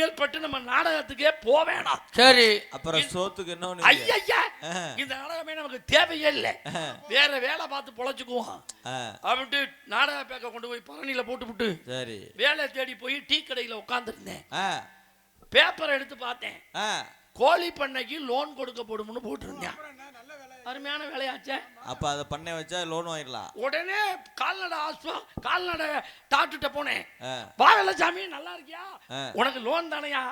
இனிமேல் பட்டு நம்ம நாடகத்துக்கே போக வேணாம். சரி. அப்புறம் சோத்துக்கு என்ன ஐயா. இந்த நாடகமே நமக்கு தேவையே இல்லை. வேற வேலை பார்த்து பொழைச்சுக்குவோம். அப்படின்ட்டு நாடக பேக்க கொண்டு போய் பழனியில போட்டுவிட்டு சரி. வேலை தேடி போய் டீ கடையில உட்காந்துருந்தேன் பேப்பர் எடுத்து பார்த்தேன். கோழி பண்ணைக்கு லோன் கொடுக்கப்படும்னு போட்டிருந்தேன். அருமையான வேலையாச்சே. அப்ப அதை பண்ண வச்சா லோன் வாங்கிடலாம். உடனே கால்நடை ஆஸ்பா கால்நடை டாக்டர்கிட்ட போனேன். ஆ, வா சாமி நல்லா இருக்கியா. உனக்கு லோன் தானையா?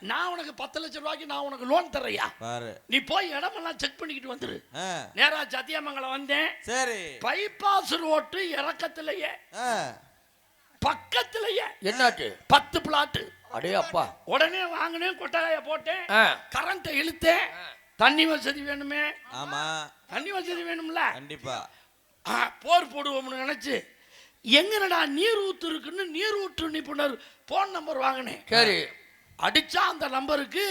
நான் உனக்கு பத்து லட்சம் ரூபாய்க்கு நான் உனக்கு லோன் தர்றையா? பாரு. நீ போய் இடமெல்லாம் செக் பண்ணிக்கிட்டு வந்துரு. நேரா சத்தியமங்கலம் வந்தேன். சரி. பைபாஸ் ரோட்டு இறக்கத்திலேயே. பக்கத்திலேயே. என்னாச்சு? பத்து பிளாட்டு அடே அப்பா உடனே வாங்கினேன் கொட்டகைய போட்டேன். கரண்ட்டை இழுத்தேன். தண்ணி வசதி வேணுமே? ஆமா. தண்ணி வசதி வேணும்ல? கண்டிப்பா. போர் போடுவோம்னு நினைச்சு எங்கனடா நீர் ஊத்து இருக்குன்னு நீர் ஊற்று நிபுணர் போன் நம்பர் வாங்கினேன். சரி. அடிச்சா அந்த நம்பருக்கு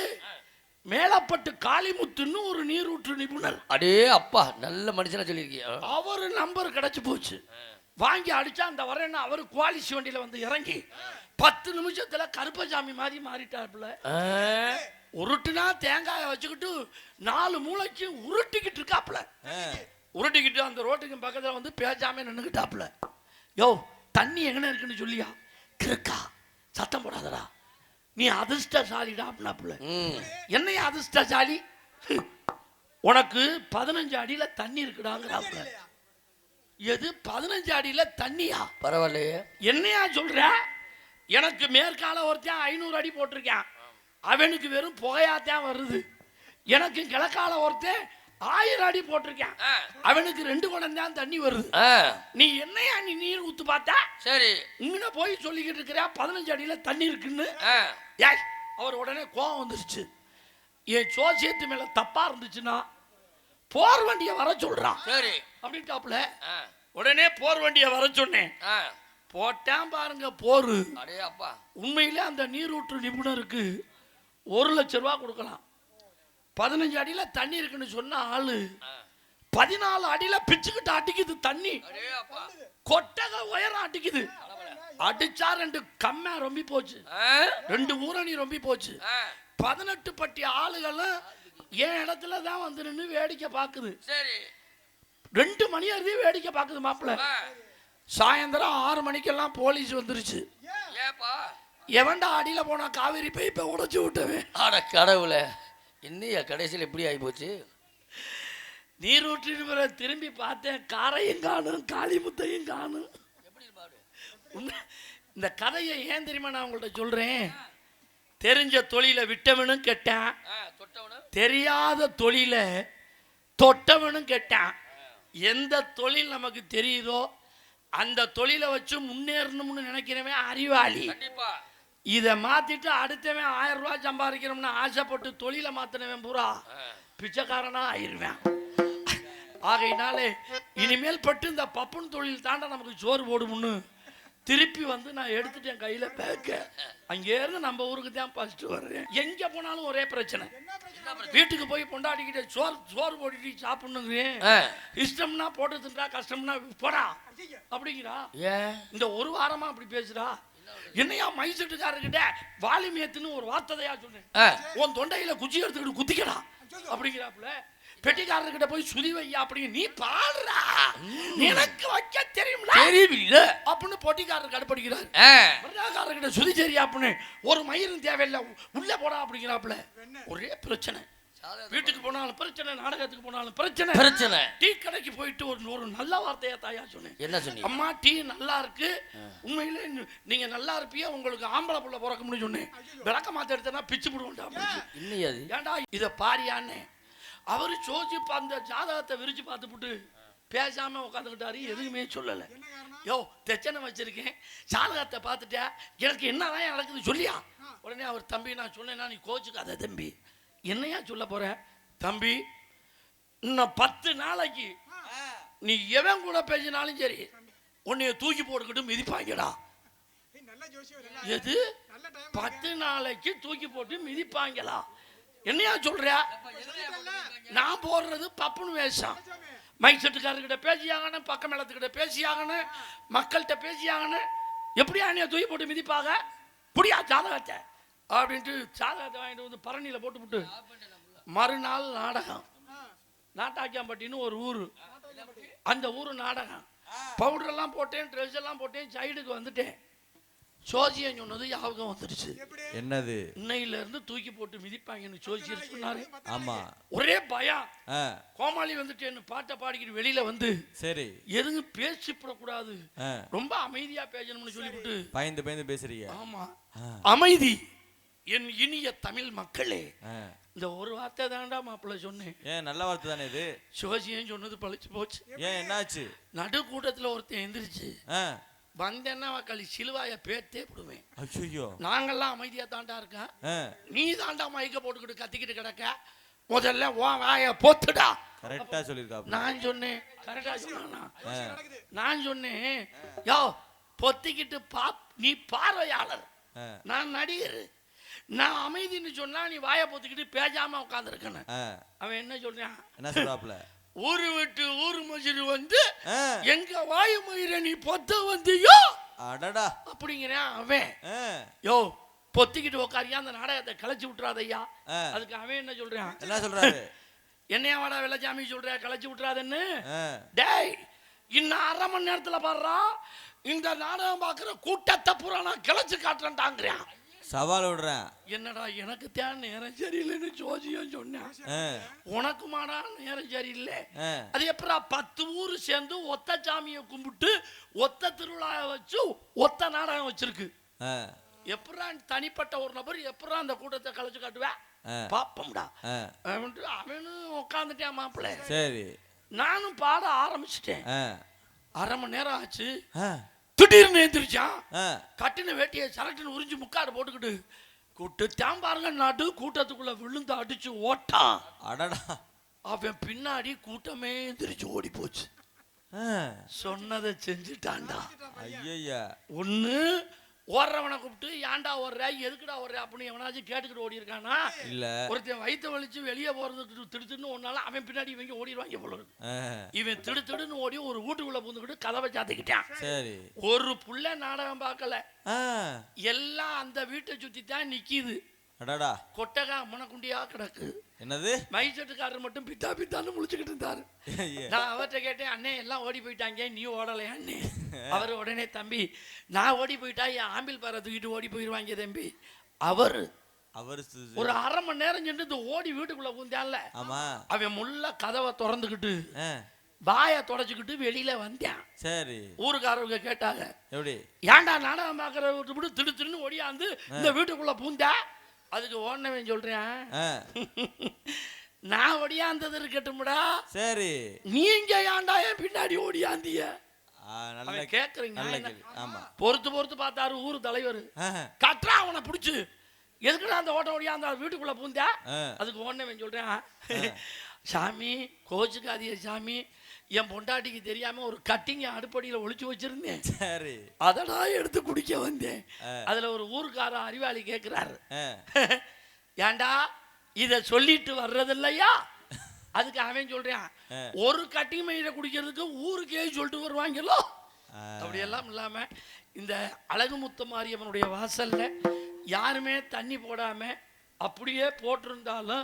மேலப்பட்டு காளிமுத்துன்னு ஒரு நீரூற்று நிபுணர். அடே அப்பா நல்ல மனுஷனா சொல்லியிருக்கியா? அவர் நம்பர் கிடைச்சு போச்சு. வாங்கி அடிச்சா அந்த வரேன்னு அவர் குவாலிசி வண்டியில வந்து இறங்கி பத்து நிமிஷத்துல கருப்பசாமி மாதிரி மாறிட்டாப்புல. உருட்டுனா தேங்காயை வச்சுக்கிட்டு நாலு மூளைக்கு உருட்டிக்கிட்டு இருக்காப்புல. உருட்டிக்கிட்டு அந்த ரோட்டுக்கு பக்கத்துல வந்து பேசாம நின்னுக்கிட்டாப்புல. யோ தண்ணி எங்கன இருக்குன்னு சொல்லியா? கிறுக்கா. சத்தம் போடாதடா. நீ அதிர்ஷ்டசாலிடா அப்படின்னாப்புல. என்னையா அதிர்ஷ்டசாலி. உனக்கு பதினஞ்சு அடியில தண்ணி இருக்குடாங்கிறாப்புல. எது? பதினஞ்சு அடியில தண்ணியா? பரவாயில்லையே. என்னையா சொல்ற? எனக்கு மேற்கால ஒருத்தன் ஐநூறு அடி போட்டிருக்கான். அவனுக்கு வெறும் புகையாத்தான் வருது. எனக்கு கிழக்கால ஒருத்தன் ஆயிரம் அடி போட்டிருக்கான். அவனுக்கு ரெண்டு குடம் தான் தண்ணி வருது. நீ என்னையா நீ நீர் ஊத்து பார்த்தா? சரி. இங்கன போய் சொல்லிக்கிட்டு இருக்கிறா பதினஞ்சு அடியில தண்ணி இருக்குன்னு. ஏய் அவர் உடனே கோவம் வந்துருச்சு. என் சோசியத்து மேல தப்பா இருந்துச்சுன்னா போர் வண்டியை வர சொல்றான் சரி. அப்படின்ட்டாப்புல உடனே போர் வண்டியை வர சொன்னேன். போட்டான் பாருங்க போரு. அடே அப்பா உண்மையிலே அந்த நீரூற்று நிபுணருக்கு ஒரு லட்ச ரூபா கொடுக்கலாம். பதினஞ்சு அடியில தண்ணி இருக்குன்னு சொன்ன ஆளு பதினாலு அடியில பிச்சுக்கிட்டு அடிக்குது தண்ணி. கொட்டக உயரம் அடிக்குது. அடிச்சா ரெண்டு கம்மா ரொம்பி போச்சு. ரெண்டு ஊரணி ரொம்பி போச்சு. பதினெட்டு பட்டி ஆளுகளும் என் இடத்துல தான் வந்து நின்று வேடிக்கை பார்க்குது சரி. ரெண்டு மணி அறுதி வேடிக்கை பார்க்குது மாப்பிள்ள. சாயந்தரம் ஆறு மணிக்கெல்லாம் போலீஸ் வந்துருச்சு. எவன்டா அடியில போனா காவேரி பைப்பை உடைச்சு விட்டவன் அட கடவுளே என்னையா கடைசியில் எப்படி ஆகி போச்சு நீரூற்று நிபுணரை திரும்பி பார்த்தேன் காரையும் காணும் காளிமுத்தையும் காணும். எப்படி பாடு உண்மை- இந்த கதையை ஏன் தெரியுமா நான் உங்கள்ட்ட சொல்றேன்? தெரிஞ்ச தொழிலை விட்டவனும் கெட்டான். தெரியாத தொழிலை தொட்டவனும் கெட்டான். எந்த தொழில் நமக்கு தெரியுதோ அந்த தொழிலை வச்சு முன்னேறணும்னு நினைக்கிறவன் அறிவாளி. கண்டிப்பா. இதை மாத்திட்டு அடுத்தவன் ஆயிரம் ரூபாய் சம்பாதிக்கணும்னு ஆசைப்பட்டு தொழிலை மாத்தினவன் பூரா பிச்சைக்காரனா ஆயிருவேன் ஆகையினாலே இனிமேல் பட்டு இந்த பப்புன் தொழில் தாண்டா நமக்கு சோறு போடும்னு திருப்பி வந்து நான் எடுத்துட்டேன் கையில பேக்க அங்கே இருந்து நம்ம ஊருக்கு தான் ஃபர்ஸ்ட் வர்றேன். எங்க போனாலும் ஒரே பிரச்சனை. வீட்டுக்கு போய் பொண்டாடிக்கிட்டு சோறு சோறு போட்டுட்டு சாப்பிடணுங்கிறேன். இஷ்டம்னா போட்டு தின்றா கஷ்டம்னா போடா. அப்படிங்கிறா. ஏன்? இந்த ஒரு வாரமா அப்படி பேசுறா. என்னையா மைசெட்டுக்காரர்கிட்ட வாலிமேத்துன்னு ஒரு வார்த்தையா சொன்னேன். உன் தொண்டையில குச்சி எடுத்துக்கிட்டு குத்திக்கடா. அப்படிங்கிறாப்புல பெட்டிக்காரர்கிட்ட போய் சுதி வையா அப்படிங்க நீ பாடுறா. எனக்கு வைக்க தெரியும்ல. தெரியவில்ல அப்படின்னு பொட்டிக்காரர் கடுப்படிக்கிறார். ஆ, மிருகாக்காரர்கிட்ட சுதி சரியா அப்படின்னு ஒரு மயிரும் தேவையில்லை உள்ள போடா அப்படிங்கிறாப்புல. ஒரே பிரச்சனை. வீட்டுக்கு போனாலும் பிரச்சனை நாடகத்துக்கு போனாலும் பிரச்சனை. பிரச்சனை. டீ கடைக்கு போயிட்டு ஒரு ஒரு நல்ல வார்த்தையா தாயா சொன்னேன். என்ன சொன்னீங்க? அம்மா டீ நல்லா இருக்கு. உண்மையிலே நீங்க நல்லா இருப்பியா? உங்களுக்கு ஆம்பளை புள்ள பிறக்க முடியும் சொன்னேன் விளக்க மாத்த எடுத்தனா பிச்சு விடுவோம்டா அது? ஏன்டா இத பாரியான்னு? அவரு சோசி அந்த ஜாதகத்தை விரிச்சு பார்த்துப்புட்டு பேசாம உட்காந்துக்கிட்டாரு எதுவுமே சொல்லல. யோ தெச்சனை வச்சிருக்கேன். ஜாதகத்தை பார்த்துட்டா எனக்கு என்னதான் நடக்குது சொல்லியா? உடனே அவர் தம்பி நான் சொன்னேன்னா நீ கோச்சுக்காத தம்பி. என்னையா சொல்ல போற? தம்பி இன்னும் பத்து நாளைக்கு நீ எவன் கூட பேசினாலும் சரி உன்னைய தூக்கி போட்டுக்கிட்டு மிதிப்பாங்கடா. எது? பத்து நாளைக்கு தூக்கி போட்டு மிதிப்பாங்களா? என்னையா சொல்ற? நான் போடுறது பப்புன்னு வேஷம். மைக் செட்டுக்காரர்கிட்ட பேசியாகணும் பக்கம் மேளத்துக்கிட்ட பேசியாகணும் மக்கள்கிட்ட பேசியாகணும். எப்படியா என்னைய தூக்கி போட்டு மிதிப்பாங்க? புடியா ஜாதகத்தை? அப்படின்ட்டு சாதகத்தை வாங்கிட்டு வந்து பரணியில் போட்டுவிட்டு மறுநாள் நாடகம். நாட்டாக்கியாம்பட்டின்னு ஒரு ஊர். அந்த ஊர் நாடகம். பவுடர் எல்லாம் போட்டேன் ட்ரெஸ் எல்லாம் போட்டேன் சைடுக்கு வந்துட்டேன். சோசியம் சொன்னது ஞாபகம் வந்துடுச்சு. என்னது? இன்னையில இருந்து தூக்கி போட்டு மிதிப்பாங்கன்னு சோசியர் சொன்னாரு? ஆமா. ஒரே பயம் கோமாளி வந்துட்டேன்னு பாட்டை பாடிக்கிட்டு வெளியில வந்து சரி. எதுவும் பேசிப்படக்கூடாது ரொம்ப அமைதியா பேசணும்னு சொல்லிவிட்டு பயந்து பயந்து பேசுறீங்க. ஆமா. அமைதி. என் இனிய தமிழ் மக்களே. இந்த ஒரு வார்த்தை தான்டா மாப்பிள்ள சொன்னேன். ஏன் நல்ல வார்த்தை தானே இது? சிவஜியும் சொன்னது பழிச்சு போச்சு. ஏன் என்னாச்சு? நடு கூட்டத்துல ஒருத்தன் எந்திரிச்சு வந்தேன்னா களி சிலுவாய பேத்தே விடுவேன் ஐயோ நாங்கெல்லாம் அமைதியா தாண்டா இருக்கேன் நீ தாண்டா மயக்க போட்டுக்கிட்டு கத்திக்கிட்டு கிடக்க? முதல்ல உன் வாய போத்துடா. கரெக்டா சொல்லியிருக்காப்ல. நான் சொன்னேன். கரெக்டா சொன்னா நான் சொன்னேன் யோ பொத்திக்கிட்டு பா நீ பார்வையாளர். நான் நடிகர். நான் அமைதின்னு சொன்னா நீ வாயை பொத்திக்கிட்டு பேசாம உட்காந்துருக்கேன்னு ஆ. அவன் என்ன சொல்றான்? என்ன சொல்றாப்ல ஊரு விட்டு ஊரு மஜிரு வந்து எங்க வாயு மயிர நீ பொத்த வந்தியோ? அடடா. அப்படிங்கிறான் அவன். யோ பொத்திக்கிட்டு உட்காரியா? அந்த நாடகத்தை கலைச்சு விட்டுறாதையா அதுக்கு அவன் என்ன சொல்றான்? என்ன சொல்றாரு? என்னையா வாடா வெள்ளச்சாமி சொல்ற கலைச்சு விட்டுறாதன்னு? டேய் இன்னும் அரை மணி நேரத்துல பாடுறா. இந்த நாடகம் பார்க்குற கூட்டத்தை பூரா நான் கிளச்சு காட்டுறேன்டாங்கிறான். சவால் விடுறேன். என்னடா எனக்கு தேன் நேரம் சரியில்லைன்னு ஜோதியம் சொன்னேன். உனக்குமாடா நேரம் சரியில்லை. அது எப்படா பத்து ஊர் சேர்ந்து ஒத்த சாமியை கும்பிட்டு ஒத்த திருவிழாவை வச்சு ஒத்த நாடகம் வச்சிருக்கு. எப்படா தனிப்பட்ட ஒரு நபர் எப்படா அந்த கூட்டத்தை கலைச்சு காட்டுவேன். பாப்பம்டா. அவனும் உட்காந்துட்டேன் மாப்பிள்ளை. சரி. நானும் பாட ஆரம்பிச்சிட்டேன். அரை மணி நேரம் ஆச்சு. திடீர்னு எந்திரிச்சான் ஆ. கட்டின வேட்டியை சரட்டுன்னு உறிஞ்சு முக்காடு போட்டுக்கிட்டு கூட்டு பாருங்க நாட்டு கூட்டத்துக்குள்ள விழுந்து அடிச்சு ஓட்டான் அடடா. அவன் பின்னாடி கூட்டமே எந்திரிச்சு ஓடி போச்சு. சொன்னதை செஞ்சுட்டான்டா. ஐயய்யா. ஒண்ணு ஓடுறவனை கூப்பிட்டு ஏன்டா ஓடுற? எதுக்குடா ஓடுற? அப்படின்னு எவனாச்சும் கேட்டுக்கிட்டு ஓடி இருக்கானா இல்ல. ஒருத்தன் வயிற்ற வலிச்சு வெளியே போறதுக்கு திடுத்துன்னு ஒன்னால அவன் பின்னாடி இவங்க ஓடிடுவாங்க போல இருக்கு. இவன் திடு திடுன்னு ஓடி ஒரு வீட்டுக்குள்ள பூந்துக்கிட்டு கதவை சாத்திக்கிட்டான். சரி. ஒரு புள்ள நாடகம் பார்க்கல. எல்லாம் அந்த வீட்டை சுத்தி தான் நிக்கிது கொட்டகா முனக்குண்டியா கிடக்கு. என்னது? மைசெட்டுக்காரர் மட்டும் பித்தா பித்தான்னு முழிச்சுக்கிட்டு இருந்தாரு. நான் அவர்கிட்ட கேட்டேன் அண்ணே எல்லாம் ஓடி போயிட்டாங்க நீ ஓடலையா அண்ணே. அவர் உடனே தம்பி நான் ஓடி போயிட்டா என் ஆம்பிள் பாறை தூக்கிட்டு ஓடி போயிடுவாங்க தம்பி. அவர் அவர் ஒரு அரை மணி நேரம் சென்று இந்த ஓடி வீட்டுக்குள்ள பூந்தான்ல ஆமா. அவன் முள்ள கதவை திறந்துக்கிட்டு வாயை தொடச்சிக்கிட்டு வெளியில வந்தான். சரி. ஊருக்காரவங்க கேட்டாங்க எப்படி? ஏன்டா நாடகம் பார்க்கற விட்டு திடு திருன்னு ஓடியாந்து இந்த வீட்டுக்குள்ள பூந்தா? அதுக்கு ஓடினவன் சொல்றேன் நான் ஓடியாந்தது இருக்கட்டும்டா. சரி. நீங்க ஏன்டா என் பின்னாடி ஓடியாந்திய நல்ல கேக்குறீங்க. ஆமா. பொறுத்து பொறுத்து பார்த்தாரு ஊர் தலைவர். கட்டுறா அவனை பிடிச்சு. எதுக்குடா அந்த ஓட்ட ஓடியாந்தா? வீட்டுக்குள்ள பூந்தா? அதுக்கு ஓடினவன் சொல்றேன். சாமி கோச்சுக்காதிய சாமி. என் பொண்டாட்டிக்கு தெரியாம ஒரு கட்டிங்க அடுப்படியில ஒளிச்சு வச்சிருந்தேன். சரி. அதடா எடுத்து குடிக்க வந்தேன். அதுல ஒரு ஊருக்கார அறிவாளி கேக்குறாரு. ஆ, ஏன்டா இத சொல்லிட்டு வர்றது இல்லையா அதுக்கு அவன் சொல்றான். ஒரு கட்டி மயில குடிக்கிறதுக்கு ஊருக்கே சொல்லிட்டு வருவாங்கல்ல ஆ, அப்படியெல்லாம் இல்லாம இந்த அழகுமுத்து மாரியம்மனுடைய வாசல்ல யாருமே தண்ணி போடாம அப்படியே போட்டிருந்தாலும்.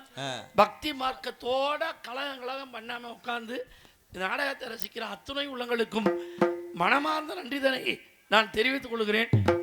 பக்தி மார்க்கத்தோட கலகம் கலகம் பண்ணாம உட்கார்ந்து இந்த நாடகத்தை ரசிக்கிற அத்துணை உள்ளங்களுக்கும் மனமார்ந்த நன்றிதனை நான் தெரிவித்துக் கொள்கிறேன்.